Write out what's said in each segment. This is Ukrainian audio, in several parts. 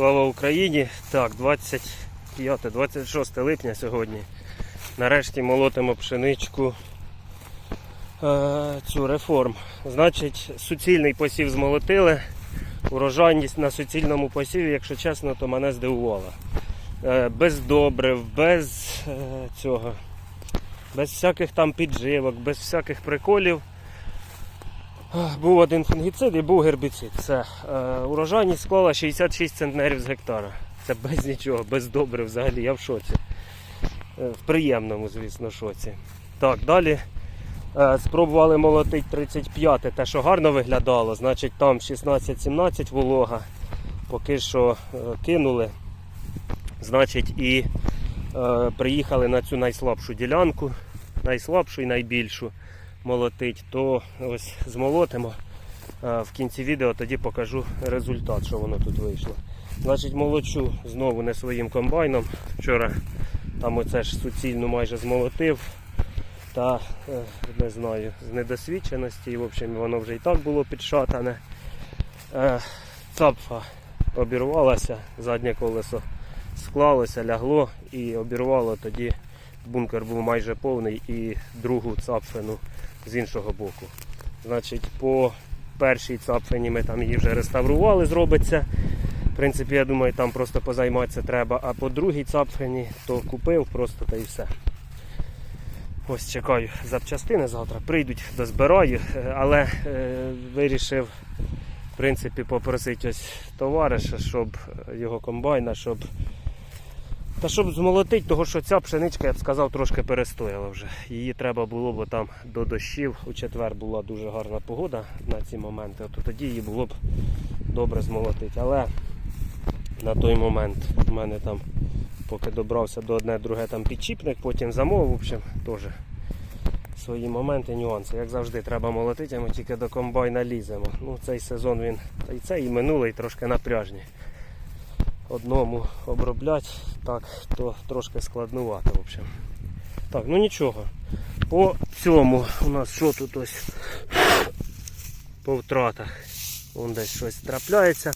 Слава Україні! Так, 25-26 липня сьогодні. Нарешті молотимо пшеничку е, цю реформ. Значить, суцільний посів змолотили. Урожайність на суцільному посіві, якщо чесно, то мене здивувала. Е, без добрив, без е, цього, без всяких там підживок, без всяких приколів. Був один фунгіцид і був гербіцид. Все. Е, урожайність склала 66 центнерів з гектара. Це без нічого, без добрив взагалі, я в шоці. Е, в приємному, звісно, шоці. Так, далі е, спробували молотити 35, те, що гарно виглядало, значить там 16-17 волога. Поки що кинули. Значить, і приїхали на цю найслабшу ділянку, найслабшу і найбільшу молотить, то ось змолотимо. В кінці відео тоді покажу результат, що воно тут вийшло. Значить, молочу знову не своїм комбайном. Вчора там оце ж суцільну майже змолотив. Та е, не знаю, з недосвідченості, в общем, воно вже і так було підшатане. Е, Цапфа обірвалася, заднє колесо склалося, лягло і обірвало тоді. Бункер був майже повний і другу цапфину з іншого боку. Значить, по першій цапфині ми там її вже реставрували, зробиться. В принципі, я думаю, там просто позайматися треба. А по другій цапфині то купив просто та і все. Ось чекаю запчастини завтра. Прийдуть, дозбираю, Е, але е, вирішив в принципі, попросити ось товариша, щоб е, його комбайна, щоб та щоб змолотити, того що ця пшеничка, я б сказав, трошки перестояла вже. Її треба було, бо там до дощів у четвер була дуже гарна погода на ці моменти. От тоді її було б добре змолотити. Але на той момент в мене там, поки добрався до одне, друге там підчіпник, потім замов, в общем, теж свої моменти, нюанси. Як завжди, треба молотити, а ми тільки до комбайна ліземо. Ну, цей сезон він, й цей і минулий трошки напряжні одному обробляти, так, то трошки складнувато. В общем. Так, ну нічого. По цьому у нас що тут ось по втратах. Вон десь щось трапляється.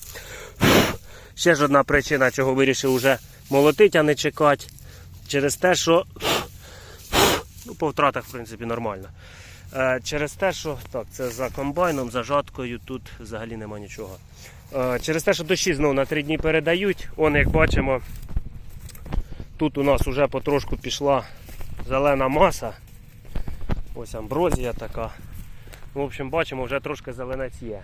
Ще ж одна причина, чого вирішив вже молотити, а не чекати. Через те, що ну, по втратах, в принципі, нормально. Е, Через те, що так, це за комбайном, за жаткою, тут взагалі нема нічого. Е, Через те, що дощі знову на три дні передають, он, як бачимо, тут у нас вже потрошку пішла зелена маса. Ось амброзія така. В общем, бачимо, вже трошки зеленець є.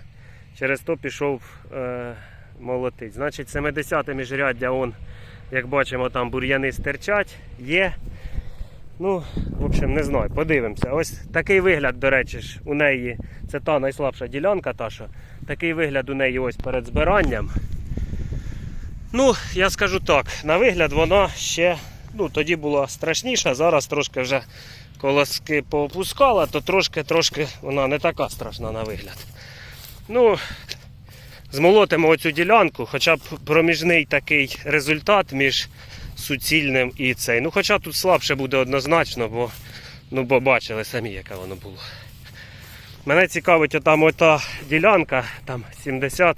Через то пішов е, молотить. Значить, 70 міжряддя, он, як бачимо, там бур'яни стирчать, є. Ну, в общем, не знаю, подивимося. Ось такий вигляд, до речі, ж, у неї, це та найслабша ділянка, та що. Такий вигляд у неї ось перед збиранням. Ну, я скажу так, на вигляд вона ще, ну, тоді була страшніша, зараз трошки вже колоски поопускала, то трошки-трошки вона не така страшна на вигляд. Ну, змолотимо оцю ділянку, хоча б проміжний такий результат між суцільним і цей. Ну, хоча тут слабше буде однозначно, бо, ну, бо бачили самі, яке воно було. Мене цікавить отам ота ділянка, там 70.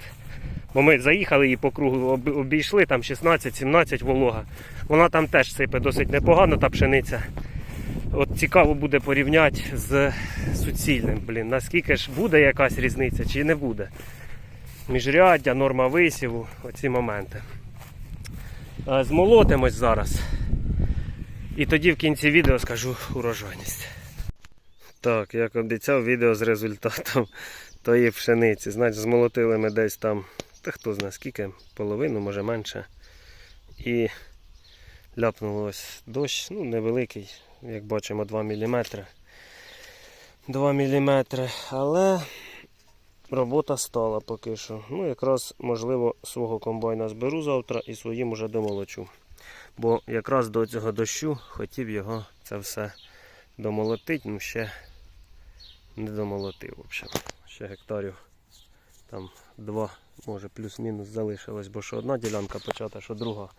Бо ми заїхали її по кругу, обійшли, там 16-17 волога. Вона там теж сипе досить непогано, та пшениця. От цікаво буде порівняти з суцільним. Блін, наскільки ж буде якась різниця чи не буде. Міжряддя, норма висіву, оці моменти. Е, Змолотимось зараз. І тоді в кінці відео скажу урожайність. Так, як обіцяв, відео з результатом тої пшениці. Значить, змолотили ми десь там, та хто знає скільки, половину, може менше. І ляпнуло ось дощ, ну невеликий, як бачимо, 2 мм. 2 мм, але робота стала поки що. Ну, якраз, можливо, свого комбайна зберу завтра і своїм уже домолочу. Бо якраз до цього дощу хотів його це все домолотити, ну ще не домолотив. В общем. Ще гектарів там два, може плюс-мінус залишилось, бо що одна ділянка почата, що друга.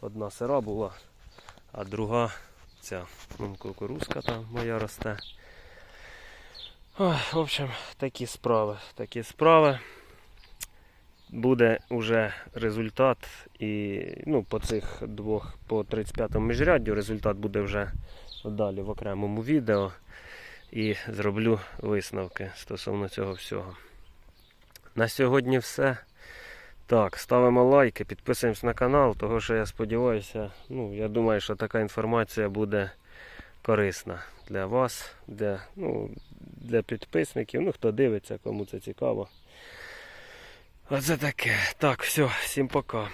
Одна сира була, а друга ця ну, кукурузка там моя росте. Ой, в общем, такі справи. Такі справи. буде вже результат. І ну, по цих двох, по 35-му міжряддю результат буде вже далі в окремому відео. І зроблю висновки стосовно цього всього. На сьогодні все. Так, ставимо лайки, підписуємось на канал, того що я сподіваюся, ну, я думаю, що така інформація буде корисна для вас, для, ну, для підписників, ну хто дивиться, кому це цікаво. Оце таке. Так, все, всім пока.